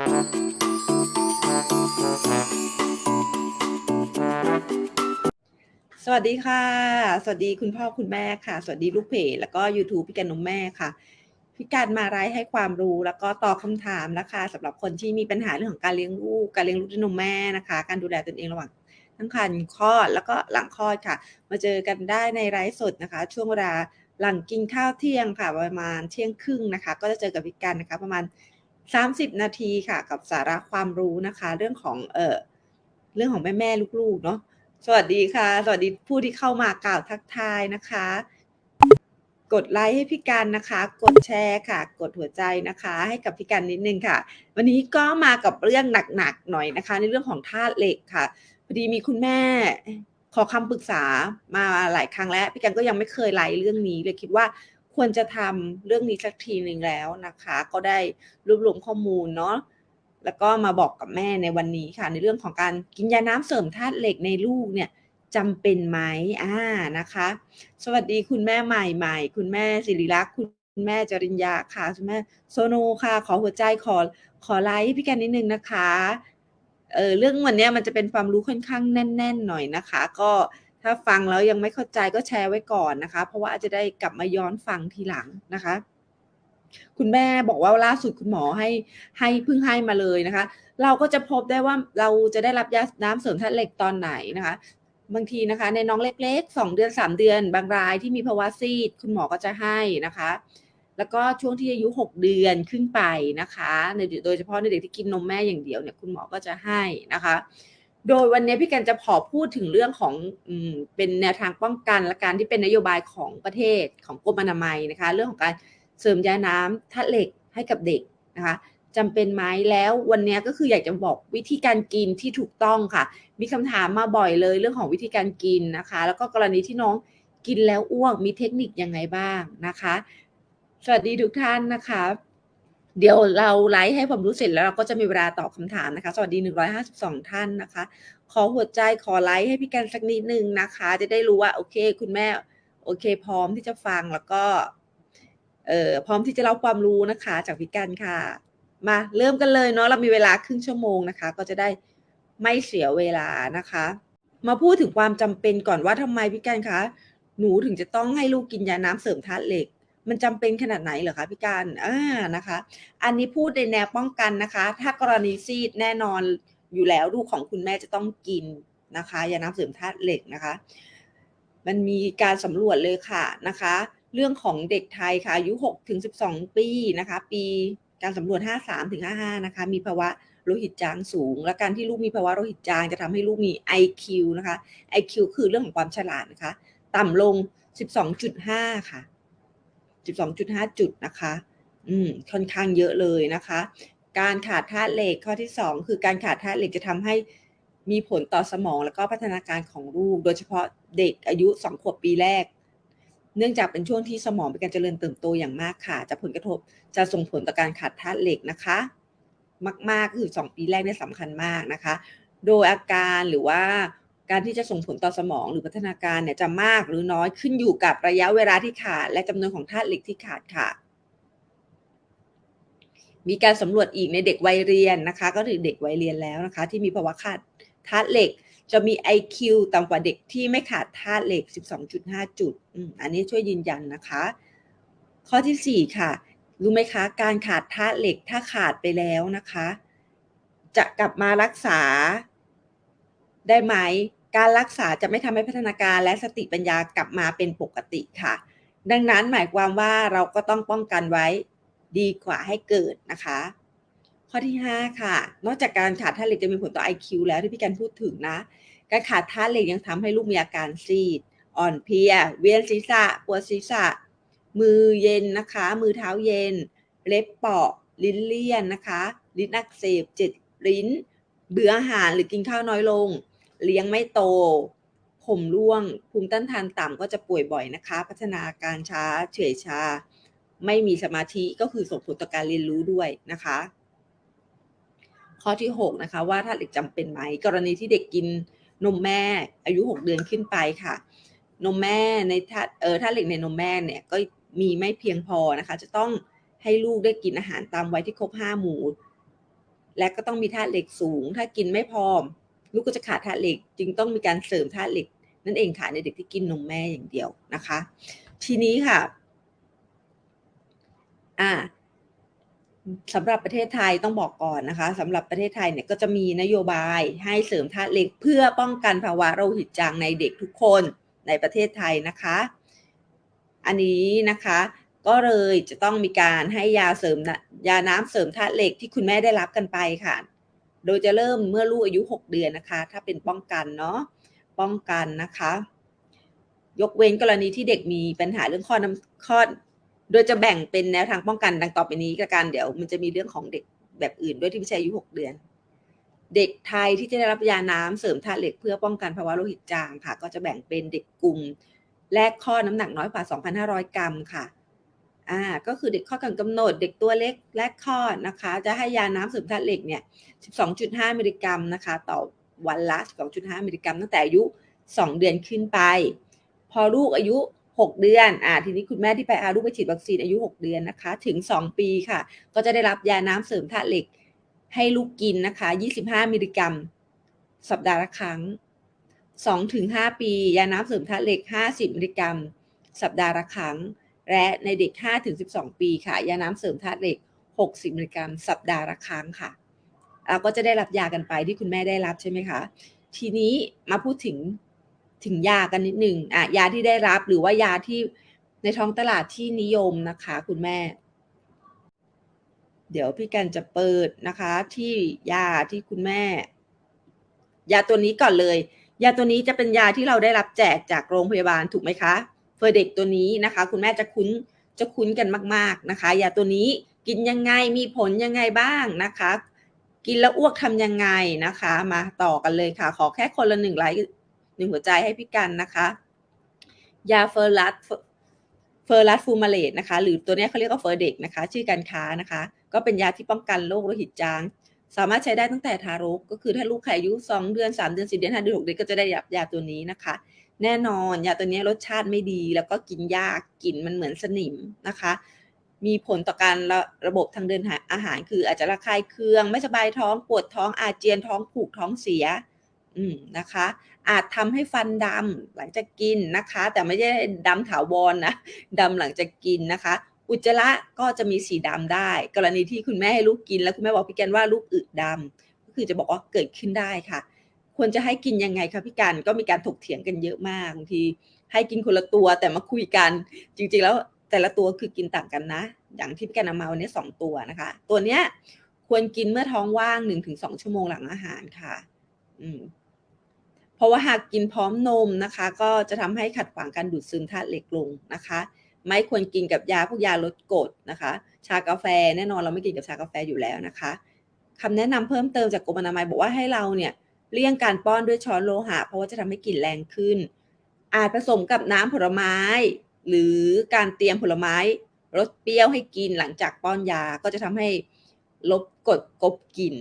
สวัสดีค่ะ สวัสดีคุณพ่อคุณแม่ค่ะ สวัสดีลูกเพจแล้วก็ YouTube พี่กันนมแม่ค่ะพี่การมาไลฟ์ให้ความรู้แล้วก็ตอบคำถามนะคะสำหรับคนที่มีปัญหาเรื่องของการเลี้ยงลูก การเลี้ยงลูกด้วยนมแม่นะคะ การดูแลตนเองระหว่างทั้งครรภ์คลอดแล้วก็หลังคลอดค่ะ มาเจอกันได้ในไลฟ์สดนะคะ ช่วงเวลาหลังกินข้าวเที่ยงค่ะ ประมาณเที่ยงครึ่งนะคะ ก็จะเจอกับพี่กันนะคะ ประมาณ 30 นาทีค่ะ กับสาระความรู้นะคะ เรื่องของเอ่อเรื่องของแม่แม่ลูกๆเนาะสวัสดีค่ะ สวัสดีผู้ที่เข้ามากล่าวทักทายนะคะ กดไลค์ให้พี่กันนะคะ กดแชร์ค่ะ กดหัวใจนะคะ ให้กับพี่กันนิดนึงค่ะ วันนี้ก็มากับเรื่องหนักๆหน่อยนะคะ ในเรื่องของธาตุเหล็กค่ะพอดีมีคุณแม่ขอคำปรึกษามาหลายครั้งแล้ว พี่กันก็ยังไม่เคยไลฟ์เรื่องนี้เลยคิดว่า ควรจะทำเรื่องนี้สักทีหนึ่งแล้วนะคะ ก็ได้รวบรวมข้อมูลเนาะแล้วก็มาบอกกับแม่ในวันนี้ค่ะ ในเรื่องของการกินยาน้ำเสริมธาตุเหล็กในลูกเนี่ยจำเป็นไหมอ่านะคะ สวัสดีคุณแม่ใหม่ใหม่ คุณแม่ศิริลักษ์คุณแม่จริญญาค่ะคุณแม่โซโนค่ะ ขอหัวใจขอขอไลค์พี่กันนิดนึงนะคะเออเรื่องวันนี้มันจะเป็นความรู้ค่อนข้างแน่น ๆ หน่อยนะคะ ก็ ถ้าฟังแล้วยังไม่เข้าใจก็แชร์ไว้ก่อนนะคะ เพราะว่าจะได้กลับมาย้อนฟังทีหลังนะคะ คุณแม่บอกว่าล่าสุดคุณหมอให้ให้เพิ่งให้มาเลยนะคะ เราก็จะพบได้ว่าเราจะได้รับยาน้ำเสริมธาตุเหล็กตอนไหนนะคะ บางทีนะคะ ในน้องเล็กๆสองเดือนสามเดือน บางรายที่มีภาวะซีด คุณหมอก็จะให้นะคะ แล้วก็ช่วงที่อายุหกเดือนขึ้นไปนะคะ โดยเฉพาะในเด็กที่กินนมแม่อย่างเดียวเนี่ยคุณหมอก็จะให้นะคะ โดยวันนี้พี่กันจะขอพูดถึงเรื่องของอเป็นแนวทางป้องกันและการที่เป็นนโยบายของประเทศของกรมอนามัยนะคะ เรื่องของการเสริมยาน้ำธาตุเหล็กให้กับเด็กนะคะจำเป็นไหมแล้ววันนี้ก็คืออยากจะบอกวิธีการกินที่ถูกต้องค่ะ มีคำถามมาบ่อยเลยเรื่องของวิธีการกินนะคะ แล้วก็กรณีที่น้องกินแล้วอ้วกมีเทคนิคยังไงบ้างนะคะ สวัสดีทุกท่านนะคะ เดี๋ยวเราไลฟ์ให้ความรู้เสร็จแล้วเราก็จะมีเวลาตอบคำถามนะคะ สวัสดี 152 ท่านนะคะ ขอหัวใจขอไลค์ให้พี่กันสักนิดนึงนะคะ จะได้รู้ว่าโอเค คุณแม่โอเค พร้อมที่จะฟังแล้วก็เอ่อพร้อมที่จะเล่าความรู้นะคะ จากพี่กันค่ะ มาเริ่มกันเลยเนาะเรามีเวลาครึ่งชั่วโมงนะคะ ก็จะได้ไม่เสียเวลานะคะ มาพูดถึงความจำเป็นก่อนว่าทำไมพี่กันคะหนูถึงจะต้องให้ลูกกินยาน้ำเสริมธาตุเหล็ก มันจำเป็นขนาดไหนเหรอคะพี่การอ่านะคะ อันนี้พูดในแนวป้องกันนะคะ ถ้ากรณีซีดแน่นอนอยู่แล้วลูกของคุณแม่จะต้องกินนะคะยาน้ำเสริมธาตุเหล็กนะคะ มันมีการสำรวจเลยค่ะนะคะ เรื่องของเด็กไทยค่ะอายุ6ถึง12 ปีนะคะ ปีการสำรวจ 53ถึง55นะคะ มีภาวะโลหิตจางสูง และการที่ลูกมีภาวะโลหิตจางจะทำให้ลูกมี IQ นะคะ IQ คือเรื่องของความฉลาดนะคะ ต่ำลง 12.5 ค่ะ 12.5 จุดนะคะ อืม ค่อนข้างเยอะเลยนะคะ การขาดธาตุเหล็กข้อที่ 2 คือการขาดธาตุเหล็กจะทำให้มีผลต่อสมองแล้วก็พัฒนาการของลูก โดยเฉพาะเด็กอายุ 2 ขวบปีแรก เนื่องจากเป็นช่วงที่สมองเป็นการเจริญเติบโตอย่างมากค่ะ จะผลกระทบจะส่งผลต่อการขาดธาตุเหล็กนะคะ มากๆคือ 2 ปีแรกเนี่ยสำคัญมากนะคะ โดยอาการหรือว่า การที่จะส่งผลต่อสมองหรือพัฒนาการเนี่ยจะมากหรือน้อยขึ้นอยู่กับระยะเวลาที่ขาด และจำนวนของธาตุเหล็กที่ขาดค่ะ มีการสำรวจอีกในเด็กวัยเรียนนะคะ ก็คือเด็กวัยเรียนแล้วนะคะ ที่มีภาวะขาดธาตุเหล็ก จะมี IQ ต่ำกว่าเด็กที่ไม่ขาดธาตุเหล็ก 12.5 จุดอันนี้ช่วยยืนยันนะคะ ข้อที่ 4 ค่ะรู้ไหมคะการขาดธาตุเหล็กถ้าขาดไปแล้วนะคะ จะกลับมารักษาได้ไหม การรักษาจะไม่ทำให้พัฒนาการและสติปัญญากลับมาเป็นปกติค่ะ ดังนั้นหมายความว่าเราก็ต้องป้องกันไว้ดีกว่าให้เกิดนะคะ ข้อที่ 5 ค่ะ นอกจากการขาดธาตุเหล็กจะมีผลต่อ IQ แล้วที่พี่กันพูดถึงนะ การขาดธาตุเหล็กยังทำให้ลูกมีอาการซีด อ่อนเพลีย เวียนศีรษะ ปวดศีรษะ มือเย็นนะคะ มือเท้าเย็น เล็บเปาะ ลิ้นเลี่ยนนะคะ ลิ้นอักเสบเจ็ดลิ้น เบื่ออาหารหรือกินข้าวน้อยลง เลี้ยงไม่โต ผมร่วง ภูมิต้านทานต่ำก็จะป่วยบ่อยนะคะ พัฒนาการช้าเฉื่อยชา ไม่มีสมาธิก็คือส่งผลต่อการเรียนรู้ด้วยนะคะ ข้อที่ 6 นะคะ ว่าถ้าเด็กจำเป็นไหม กรณีที่เด็กกินนมแม่อายุ 6 เดือนขึ้นไปค่ะ นมแม่ในถ้าเออถ้าเหล็กในนมแม่เนี่ยก็มีไม่เพียงพอนะคะ จะต้องให้ลูกได้กินอาหารตามวัยที่ครบ5หมู่ และก็ต้องมีธาตุเหล็กสูง ถ้ากินไม่พอ ลูกก็จะขาดธาตุเหล็ก จึงต้องมีการเสริมธาตุเหล็ก นั่นเองค่ะในเด็กที่กินนมแม่อย่างเดียวนะคะ ทีนี้ค่ะอ่าสำหรับประเทศไทยต้องบอกก่อนนะคะสำหรับประเทศไทยเนี่ยก็จะมีนโยบายให้เสริมธาตุเหล็ก เพื่อป้องกันภาวะโลหิตจางในเด็กทุกคนในประเทศไทยนะคะ อันนี้นะคะก็เลยจะต้องมีการให้ยาเสริมยาน้ำเสริมธาตุเหล็กที่คุณแม่ได้รับกันไปค่ะ โดยจะเริ่มเมื่อลูกอายุ 6 เดือนนะคะ ถ้าเป็นป้องกันเนาะป้องกันนะคะ ยกเว้นกรณีที่เด็กมีปัญหาเรื่องข้อน้ำข้อโดยจะแบ่งเป็นแนวทางป้องกันดังต่อไปนี้กับการเดี๋ยวมันจะมีเรื่องของเด็กแบบอื่นด้วยที่ไม่ใช่อายุ 6 เดือน เด็กไทยที่จะได้รับยาน้ำเสริมธาตุเหล็กเพื่อป้องกันภาวะโลหิตจางค่ะ ก็จะแบ่งเป็นเด็กกลุ่มแรกข้อน้ำหนักน้อยกว่า 2,500 กรัมค่ะ อ่าก็คือเด็กข้อก่อนกำหนดเด็กตัวเล็กแรกข้อนะคะ จะให้ยาน้ำเสริมธาตุเหล็กเนี่ย 12.5 มิลลิกรัมนะคะ ต่อวันละ 12.5 มิลลิกรัมตั้งแต่อายุ 2 เดือนขึ้นไป พอลูกอายุ 6 เดือนอ่าทีนี้คุณแม่ที่ไปอาลูกไปฉีดวัคซีนอายุ 6 เดือนนะคะ ถึง 2 ปีค่ะ ก็จะได้รับยาน้ำเสริมธาตุเหล็ก ให้ลูกกินนะคะ 25 มิลลิกรัม สัปดาห์ละครั้ง 2-5 ปี ยาน้ำเสริมธาตุเหล็ก 50 มิลลิกรัม สัปดาห์ละครั้ง และในเด็ก 5-12 ปีค่ะ ยาน้ำเสริมธาตุเหล็ก 60 มิลลิกรัม สัปดาห์ละครั้งค่ะเราก็จะได้รับยากันไปที่คุณแม่ได้รับใช่ไหมคะ ทีนี้มาพูดถึงถึงยากันนิดหนึ่งอะยาที่ได้รับหรือว่ายาที่ในท้องตลาดที่นิยมนะคะ คุณแม่ เดี๋ยวพี่กันจะเปิดนะคะ ที่ยาที่คุณแม่ ยาตัวนี้ก่อนเลย ยาตัวนี้จะเป็นยาที่เราได้รับแจกจากโรงพยาบาลถูกไหมคะ เฟอร์เด็กตัวนี้นะคะ คุณแม่จะคุ้นจะคุ้นกันมาก ๆนะคะ ยาตัวนี้กินยังไงมีผลยังไงบ้างนะคะ กินแล้วอ้วกทำยังไงนะคะ มาต่อกันเลยค่ะ ขอแค่คนละหนึ่งไลค์หนึ่งหัวใจให้พี่กันนะคะ ยาเฟอร์ลัสเฟอร์ลัสฟูมาเลตนะคะ หรือตัวนี้เขาเรียกว่าเฟอร์เด็กนะคะ ชื่อการค้านะคะ ก็เป็นยาที่ป้องกันโรคโลหิตจางสามารถใช้ได้ตั้งแต่ทารก ก็คือถ้าลูกอายุสองเดือนสามเดือนสี่เดือนห้าเดือนหกเดือนก็จะได้รับยาตัวนี้นะคะ แน่นอนยาตัวนี้รสชาติไม่ดีแล้วก็กินยากกลิ่นมันเหมือนสนิมนะคะ มีผลต่อการระระบบทางเดินอาหาร คืออาจจะระคายเคือง ไม่สบายท้องปวดท้องอาเจียนท้องผูกท้องเสียอืมนะคะ อาจทำให้ฟันดำหลังจากกินนะคะ แต่ไม่ใช่ดำถาวรนนะดำหลังจากกินนะคะ อุจจาระก็จะมีสีดำได้ กรณีที่คุณแม่ให้ลูกกินแล้วคุณแม่บอกพี่แกนว่าลูกอึดำก็คือจะบอกว่าเกิดขึ้นได้ค่ะ ควรจะให้กินยังไงคะพี่กันก็มีการถกเถียงกันเยอะมากบางที ให้กินคนละตัวแต่มาคุยกัน จริงๆ แล้วแต่ละตัวคือกินต่างกันนะ อย่างที่พี่กันเอามาวันนี้สองตัวนะคะ ตัวเนี้ยควรกินเมื่อท้องว่างหนึ่งถึงสองชั่วโมงหลังอาหารค่ะ อืมเพราะว่าหากกินพร้อมนมนะคะ ก็จะทำให้ขัดขวางการดูดซึมธาตุเหล็กลงนะคะ ไม่ควรกินกับยาพวกยาลดกรดนะคะ ชากาแฟแน่นอนเราไม่กินกับชากาแฟอยู่แล้วนะคะคำแนะนำเพิ่มเติมจากกรมอนามัยบอกว่าให้เราเนี่ย เลี่ยงการป้อนด้วยช้อนโลหะ เพราะว่าจะทำให้กลิ่นแรงขึ้น อาจผสมกับน้ำผลไม้ หรือการเตรียมผลไม้รสเปรี้ยวให้กินหลังจากป้อนยาก็จะทำให้ลบกดกบกลิ่น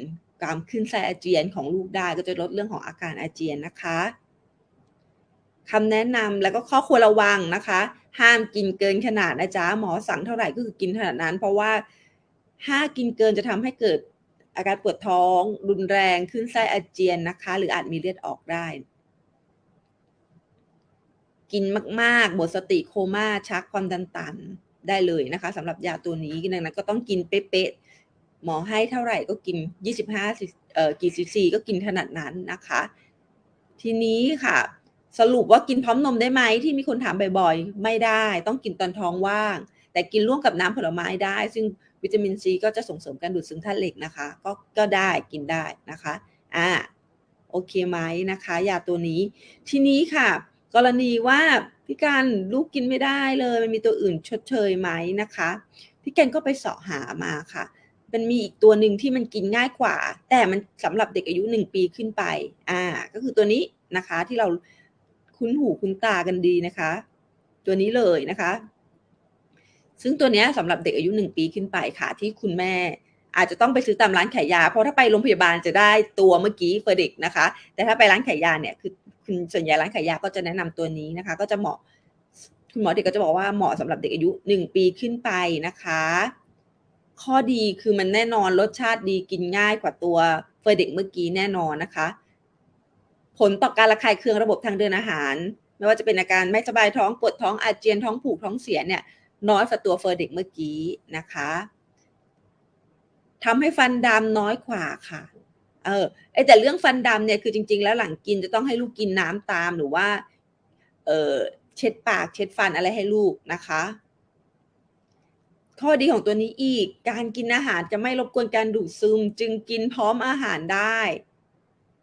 การขึ้นไส้อาเจียนของลูกได้ก็จะลดเรื่องของอาการอาเจียนนะคะคำแนะนำแล้วก็ข้อควรระวังนะคะ ห้ามกินเกินขนาดนะจ๊ะหมอสั่งเท่าไหร่ก็คือกินขนาดนั้น เพราะว่าถ้ากินเกินจะทำให้เกิด อาการปวดท้องรุนแรงขึ้นไส้อาเจียนนะคะ หรืออาจมีเลือดออกได้ กินมาก ๆ หมดสติโคม่าชักความดันต่ำได้เลยนะคะสำหรับยาตัวนี้ดังนั้นก็ต้องกินเป๊ะๆหมอให้เท่าไหร่ก็กิน 25เอ่อกี่ซีซีก็กินขนาดนั้นนะคะ ทีนี้ค่ะ สรุปว่ากินพร้อมนมได้ไหมที่มีคนถามบ่อยๆ ไม่ได้ ต้องกินตอนท้องว่าง แต่กินร่วมกับน้ำผลไม้ได้ ซึ่ง วิตามินซีก็จะส่งเสริมการดูดซึมธาตุเหล็กนะคะ ก็ก็ได้กินได้นะคะอ่าโอเคไหมนะคะยาตัวนี้ทีนี้ค่ะ กรณีว่าพี่การลูกกินไม่ได้เลย มันมีตัวอื่นชดเชยไหมนะคะพี่แกนก็ไปเสาะหามาค่ะ มันมีอีกตัวหนึ่งที่มันกินง่ายกว่า แต่มันสำหรับเด็กอายุหนึ่งปีขึ้นไปอ่าก็คือตัวนี้นะคะที่เราคุ้นหูคุ้นตากันดีนะคะ ตัวนี้เลยนะคะ ซึ่งตัวนี้สำหรับเด็กอายุหนึ่งปีขึ้นไปค่ะ ที่คุณแม่ อาจจะต้องไปซื้อตามร้านขายยา เพราะถ้าไปโรงพยาบาลจะได้ตัวเมื่อกี้เฟอร์เด็กนะคะ แต่ถ้าไปร้านขายยาเนี่ยคือคุณส่วนใหญ่ร้านขายยาก็จะแนะนำตัวนี้นะคะ ก็จะเหมาะคุณหมอเด็กก็จะบอกว่าเหมาะสำหรับเด็กอายุหนึ่งปีขึ้นไปนะคะ ข้อดีคือมันแน่นอนรสชาติดีกินง่ายกว่าตัวเฟอร์เด็กเมื่อกี้แน่นอนนะคะ ผลต่อการระคายเคืองระบบทางเดินอาหาร ไม่ว่าจะเป็นอาการไม่สบายท้องปวดท้องอาเจียนท้องผูกท้องเสียเนี่ย น้อยกว่าตัวเฟอร์เด็กเมื่อกี้นะคะทำให้ฟันดำน้อยกว่าค่ะ เออไอแต่เรื่องฟันดำเนี่ยคือจริง ๆ แล้วหลังกินจะต้องให้ลูกกินน้ำตามหรือว่า เออเช็ดปากเช็ดฟันอะไรให้ลูกนะคะ ข้อดีของตัวนี้อีก การกินอาหารจะไม่รบกวนการดูดซึม จึงกินพร้อมอาหารได้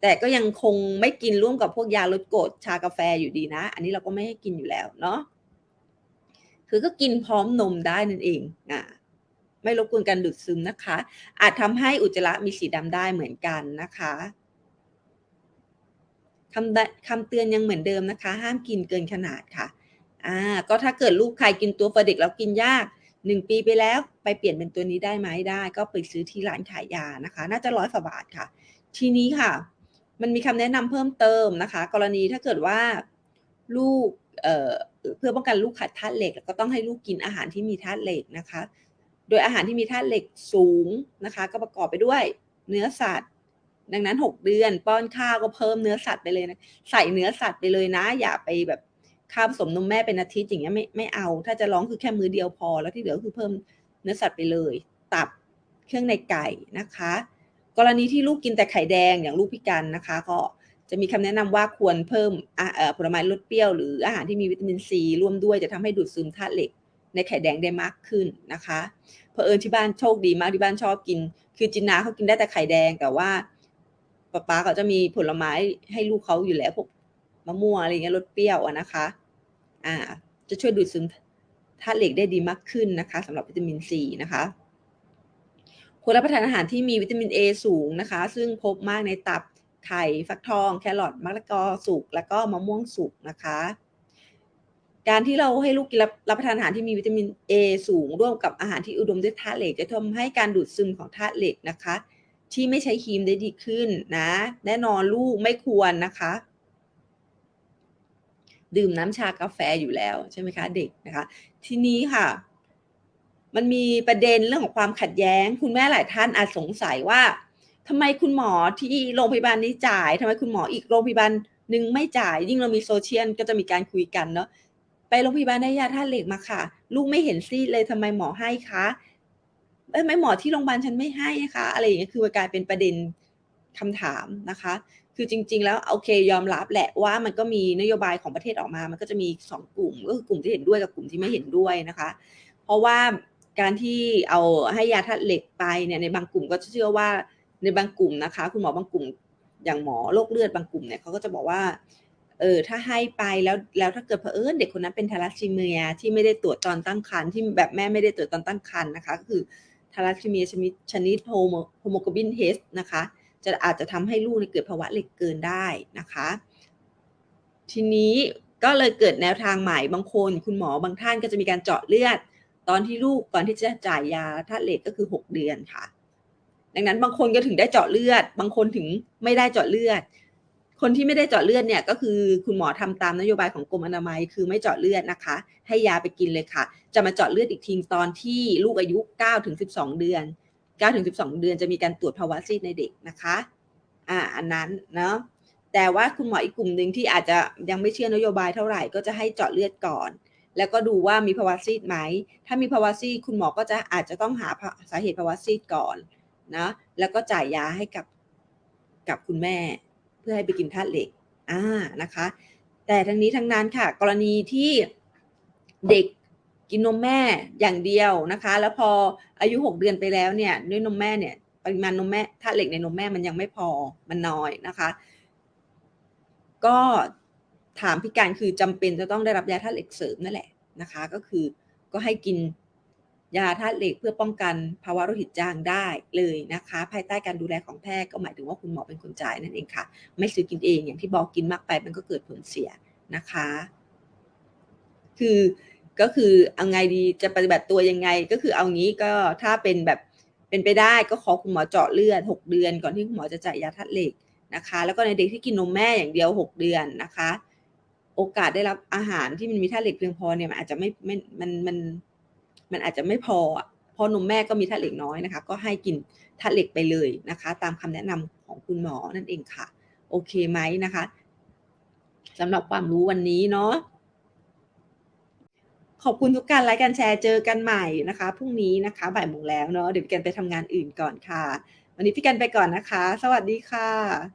แต่ก็ยังคงไม่กินร่วมกับพวกยาลดกรดชากาแฟอยู่ดีนะ อันนี้เราก็ไม่ให้กินอยู่แล้วเนาะ คือก็กินพร้อมนมได้นั่นเองอะไม่รบกวนการดูดซึมนะคะ อาจทำให้อุจจาระมีสีดำได้เหมือนกันนะคะคำคำเตือนยังเหมือนเดิมนะคะ ห้ามกินเกินขนาดค่ะอ่าก็ถ้าเกิดลูกใครกินตัวฟอเด็กแล้วกินยากหนึ่งปีไปแล้วไปเปลี่ยนเป็นตัวนี้ได้ไหมได้ ก็ไปซื้อที่ร้านขายยานะคะ น่าจะร้อยฝาบาทค่ะ ทีนี้ค่ะ มันมีคำแนะนำเพิ่มเติมนะคะ กรณีถ้าเกิดว่าลูกเอ่อ เพื่อป้องกันลูกขาดธาตุเหล็กก็ต้องให้ลูกกินอาหารที่มีธาตุเหล็กนะคะ โดยอาหารที่มีธาตุเหล็กสูงนะคะ ก็ประกอบไปด้วยเนื้อสัตว์ ดังนั้น 6 เดือนป้อนข้าวก็เพิ่มเนื้อสัตว์ไปเลยนะใส่เนื้อสัตว์ไปเลยนะ อย่าไปแบบข้าวผสมนมแม่เป็นอาทิตย์อย่างเงี้ยไม่ไม่เอา ถ้าจะร้องคือแค่มือเดียวพอ แล้วที่เหลือคือเพิ่มเนื้อสัตว์ไปเลย ตับเครื่องในไก่นะคะ กรณีที่ลูกกินแต่ไข่แดงอย่างลูกพิการนะคะ ก็ จะมีคำแนะนำว่าควรเพิ่มผลไม้รสเปรี้ยวหรืออาหารที่มีวิตามินซีร่วมด้วยจะทำให้ดูดซึมธาตุเหล็ก ในไข่แดงได้มากขึ้นนะคะเพอเอิญที่บ้านโชคดีมากที่บ้านชอบกิน คือจินนาเขากินได้แต่ไข่แดงแต่ว่าป๊าป๊าเขาจะมีผลไม้ให้ลูกเขาอยู่แล้วพวกมะม่วงอะไรเงี้ยรสเปรี้ยวอะนะคะอ่าจะช่วยดูดซึมธาตุเหล็กได้ดีมากขึ้นนะคะสำหรับวิตามินซีนะคะควรรับประทานอาหารที่มีวิตามิน A สูงนะคะ ซึ่งพบมากในตับ ไข่ฟักทอง แครอทมะละกอสุกแล้วก็มะม่วงสุกนะคะ การที่เราให้ลูกกินรับประทานอาหารที่มีวิตามิน A สูงร่วมกับอาหารที่อุดมด้วยธาตุเหล็ก จะทำให้การดูดซึมของธาตุเหล็กนะคะ ที่ไม่ใช้ครีมได้ดีขึ้นนะ แน่นอนลูกไม่ควรนะคะ ดื่มน้ำชากาแฟอยู่แล้วใช่ไหมคะ เด็กนะคะ ทีนี้ค่ะมันมีประเด็นเรื่องของความขัดแย้ง คุณแม่หลายท่านอาจสงสัยว่า ทำไมคุณหมอที่โรงพยาบาลนี้จ่ายทำไมคุณหมออีกโรงพยาบาลหนึ่งไม่จ่าย ยิ่งเรามีโซเชียลก็จะมีการคุยกันเนาะไปโรงพยาบาลได้ยาธาตุเหล็กมาค่ะ ลูกไม่เห็นซีดเลยทำไมหมอให้คะเอ้ยไม่หมอที่โรงพยาบาลฉันไม่ให้คะ อะไรอย่างเงี้ยคือกลายเป็นประเด็นคำถามนะคะ คือจริง ๆ แล้วโอเคยอมรับแหละว่ามันก็มีนโยบายของประเทศออกมา มันก็จะมีสองกลุ่มก็คือกลุ่มที่เห็นด้วยกับกลุ่มที่ไม่เห็นด้วยนะคะ เพราะว่าการที่เอาให้ยาธาตุเหล็กไปเนี่ยในบางกลุ่มก็เชื่อว่า ในบางกลุ่มนะคะ คุณหมอบางกลุ่ม อย่างหมอโรคเลือดบางกลุ่มเนี่ยเขาก็จะบอกว่าเออถ้าให้ไปแล้วแล้วถ้าเกิดเผอิญเด็กคนนั้นเป็นทารัสซีเมียที่ไม่ได้ตรวจตอนตั้งครรภ์ที่แบบแม่ไม่ได้ตรวจตอนตั้งครรภ์นะคะ ก็คือทารัสซีเมียชนิดชนิดโฮโมโฮโมโกลบินเฮสนะคะ จะอาจจะทำให้ลูกเกิดภาวะเหล็กเกินได้นะคะ ทีนี้ก็เลยเกิดแนวทางใหม่บางคน คุณหมอบางท่านก็จะมีการเจาะเลือด ตอนที่ลูกก่อนที่จะจ่ายยาธาตุเหล็กก็คือ 6 เดือนค่ะ ดังนั้นบางคนก็ถึงได้เจาะเลือด บางคนถึงไม่ได้เจาะเลือด คนที่ไม่ได้เจาะเลือดเนี่ยก็คือคุณหมอทำตามนโยบายของกรมอนามัย คือไม่เจาะเลือดนะคะ ให้ยาไปกินเลยค่ะ จะมาเจาะเลือดอีกทีตอนที่ลูกอายุ9ถึง12 เดือน9ถึง12 เดือนจะมีการตรวจภาวะซีดในเด็กนะคะอ่าอันนั้นเนาะแต่ว่าคุณหมออีกกลุ่มหนึ่งที่อาจจะยังไม่เชื่อนโยบายเท่าไหร่ก็จะให้เจาะเลือดก่อน แล้วก็ดูว่ามีภาวะซีดไหม ถ้ามีภาวะซีดคุณหมอก็จะอาจจะต้องหาสาเหตุภาวะซีดก่อน นะแล้วก็จ่ายยาให้กับกับคุณแม่ เพื่อให้ไปกินธาตุเหล็กอ่านะคะ แต่ทั้งนี้ทั้งนั้นค่ะ กรณีที่เด็กกินนมแม่อย่างเดียวนะคะ แล้วพออายุหกเดือนไปแล้วเนี่ยด้วยนมแม่เนี่ยปริมาณนมแม่ธาตุเหล็กในนมแม่มันยังไม่พอมันน้อยนะคะ ก็ถามพิการคือจำเป็นจะต้องได้รับยาธาตุเหล็กเสริมนั่นแหละนะคะ ก็คือก็ให้กิน ยาธาตุเหล็กเพื่อป้องกันภาวะโลหิตจางได้เลยนะคะ ภายใต้การดูแลของแพทย์ก็หมายถึงว่าคุณหมอเป็นคนจ่ายนั่นเองค่ะ ไม่ซื้อกินเองอย่างที่บอกกินมากไปมันก็เกิดผลเสียนะคะ คือก็คือเอาไงดีจะปฏิบัติตัวยังไงก็คือเอางี้ก็ถ้าเป็นแบบเป็นไปได้ก็ขอคุณหมอเจาะเลือดหกเดือน ก่อนที่คุณหมอจะจ่ายยาธาตุเหล็กนะคะ แล้วก็ในเด็กที่กินนมแม่อย่างเดียวหกเดือนนะคะ โอกาสได้รับอาหารที่มันมีธาตุเหล็กเพียงพอเนี่ยมันอาจจะไม่ไม่มันมันม มันอาจจะไม่พอเพราะนมแม่ก็มีธาตุเหล็กน้อยนะคะ ก็ให้กินธาตุเหล็กไปเลยนะคะ ตามคำแนะนำของคุณหมอนั่นเองค่ะ โอเคไหมนะคะสำหรับความรู้วันนี้เนาะขอบคุณทุกการไลค์การแชร์เจอกันใหม่นะคะพรุ่งนี้นะคะบ่ายโมงแล้วเนาะเดี๋ยวพี่กันไปทำงานอื่นก่อนค่ะ วันนี้พี่กันไปก่อนนะคะ สวัสดีค่ะ